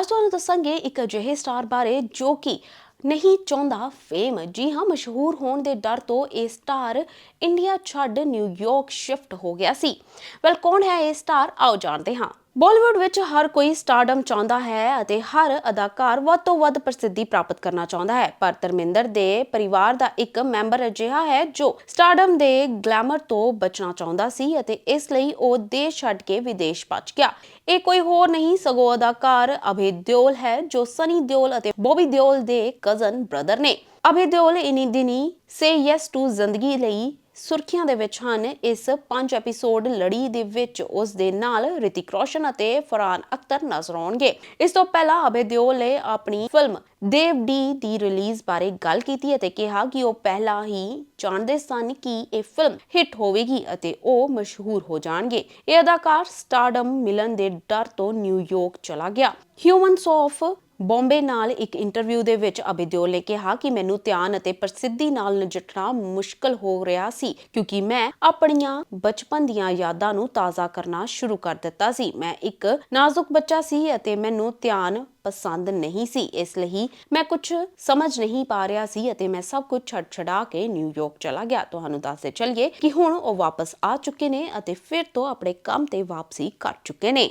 ਅੱਜ ਤੁਹਾਨੂੰ ਦੱਸਾਂਗੇ ਇੱਕ ਅਜਿਹੇ ਸਟਾਰ ਬਾਰੇ ਜੋ ਕਿ ਨਹੀਂ ਚਾਹੁੰਦਾ ਫੇਮ ਜੀ ਹਾਂ, ਮਸ਼ਹੂਰ ਹੋਣ ਦੇ ਡਰ ਤੋਂ ਇਹ ਸਟਾਰ ਇੰਡੀਆ ਛੱਡ ਨਿਊਯਾਰਕ ਸ਼ਿਫਟ ਹੋ ਗਿਆ ਸੀ। ਵੈਲ ਕੌਣ ਹੈ ਇਹ ਸਟਾਰ ਆਓ ਜਾਣਦੇ ਹਾਂ। ਬਾਲੀਵੁੱਡ ਵਿੱਚ ਹਰ ਕੋਈ ਸਟਾਰਡਮ ਚਾਹੁੰਦਾ ਹੈ ਅਤੇ ਹਰ ਅਦਾਕਾਰ ਵੱਧ ਤੋਂ ਵੱਧ ਪ੍ਰਸਿੱਧੀ ਪ੍ਰਾਪਤ ਕਰਨਾ ਚਾਹੁੰਦਾ ਹੈ। ਪਰ ਧਰਮਿੰਦਰ ਦੇ ਪਰਿਵਾਰ ਦਾ ਇੱਕ ਮੈਂਬਰ ਅਜਿਹਾ ਹੈ ਜੋ ਸਟਾਰਡਮ ਦੇ ਗਲੈਮਰ ਤੋਂ ਬਚਣਾ ਚਾਹੁੰਦਾ ਸੀ ਅਤੇ ਇਸ ਲਈ ਉਹ ਦੇਸ਼ ਛੱਡ ਕੇ ਵਿਦੇਸ਼ ਭੱਜ ਗਿਆ। ਇਹ ਕੋਈ ਹੋਰ ਨਹੀਂ, ਸਗੋਂ ਅਦਾਕਾਰ ਅਭੇ ਦਿਓਲ ਹੈ ਜੋ ਸਨੀ ਦਿਓਲ ਅਤੇ ਬੋਬੀ ਦਿਓਲ ਦੇ ਕਜ਼ਨ ਬ੍ਰਦਰ ਨੇ। ਅਭੇ ਦਿਓਲ ਇਨੀ ਦਿਨੀ ਸੇ ਯੈਸ ਟੂ ਜ਼ਿੰਦਗੀ ਲਈ ਸੁਰਖੀਆਂ ਦੇ ਵਿੱਚ ਹਨ। ਇਸ ਪੰਜ ਐਪੀਸੋਡ ਲੜੀ ਦੇ ਵਿੱਚ ਉਸ ਦੇ ਨਾਲ ਰਿਤਿਕ ਰੋਸ਼ਨ ਅਤੇ ਫਰਹਾਨ ਅਖਤਰ ਨਜ਼ਰ ਆਉਣਗੇ। ਇਸ ਤੋਂ ਪਹਿਲਾਂ ਅਭੇ ਦਿਓਲ ਨੇ ਆਪਣੀ ਫਿਲਮ ਦੇਵ ਡੀ ਦੀ ਰਿਲੀਜ਼ ਬਾਰੇ ਗੱਲ ਕੀਤੀ ਅਤੇ ਕਿਹਾ ਕਿ ਉਹ ਪਹਿਲਾਂ ਹੀ ਜਾਣਦੇ ਸਨ ਕਿ ਇਹ ਫਿਲਮ ਹਿੱਟ ਹੋਵੇਗੀ ਅਤੇ ਉਹ ਮਸ਼ਹੂਰ ਹੋ ਜਾਣਗੇ। ਇਹ ਅਦਾਕਾਰ ਸਟਾਰਡਮ ਮਿਲਨ ਦੇ ਡਰ ਤੋਂ ਨਿਊਯਾਰਕ ਚਲਾ ਗਿਆ। ਹਿਊਮਨਸ ਆਫ ਬੰਬੇ ਨਾਲ ਇੱਕ ਇੰਟਰਵਿਊ ਦੇ ਵਿੱਚ ਅਭੇ ਦਿਓਲ ਨੇ ਕਿਹਾ ਕਿ ਮੈਨੂੰ ਧਿਆਨ ਅਤੇ ਪ੍ਰਸਿੱਧੀ ਨਾਲ ਨਜਿੱਠਣਾ ਮੁਸ਼ਕਲ ਹੋ ਰਿਹਾ ਸੀ, ਕਿਉਂਕਿ ਮੈਂ ਆਪਣੀਆਂ ਬਚਪਨ ਦੀਆਂ ਯਾਦਾਂ ਨੂੰ ਤਾਜ਼ਾ ਕਰਨਾ ਸ਼ੁਰੂ ਕਰ ਦਿੱਤਾ ਸੀ। ਮੈਂ ਇੱਕ ਨਾਜ਼ੁਕ ਬੱਚਾ ਸੀ ਅਤੇ ਮੈਨੂੰ ਧਿਆਨ ਪਸੰਦ ਨਹੀਂ ਸੀ, ਇਸ ਲਈ ਮੈਂ ਕੁਝ ਸਮਝ ਨਹੀਂ ਪਾ ਰਿਹਾ ਸੀ ਅਤੇ ਮੈਂ ਸਭ ਕੁਝ ਛੱਡ ਛਡਾ ਕੇ ਨਿਊਯਾਰਕ ਚਲਾ ਗਿਆ। ਤੁਹਾਨੂੰ ਦੱਸਦੇ ਚੱਲੀਏ ਕਿ ਹੁਣ ਉਹ ਵਾਪਸ ਆ ਚੁੱਕੇ ਨੇ ਅਤੇ ਫਿਰ ਤੋਂ ਆਪਣੇ ਕੰਮ ਤੇ ਵਾਪਸੀ ਕਰ ਚੁੱਕੇ ਨੇ।